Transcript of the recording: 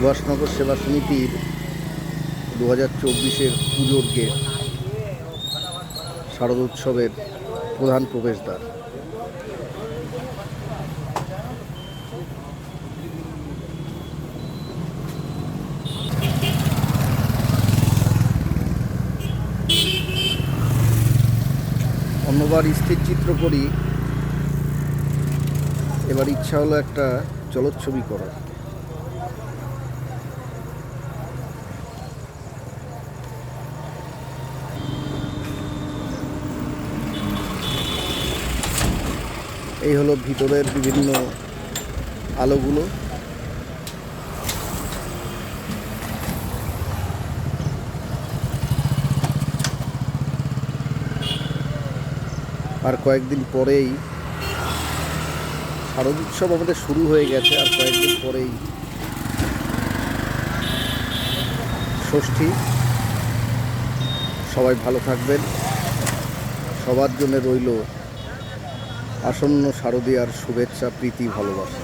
সুভাষনগর সেবা সমিতির দু হাজার চব্বিশের পুজোর গেট শারদোৎসবের প্রধান প্রবেশদ্বার। অন্যবার স্থির চিত্র করি, এবার ইচ্ছা হলো একটা চলচ্ছবি করার। এই হলো ভিতরের বিভিন্ন আলোগুলো। আর কয়েকদিন পরেই শারদ উৎসব আমাদের শুরু হয়ে গেছে, আর কয়েকদিন পরেই ষষ্ঠী। সবাই ভালো থাকবেন। সবার জন্য রইল আসন্ন শারদীয়ার শুভেচ্ছা প্রীতি ভালোবাসা।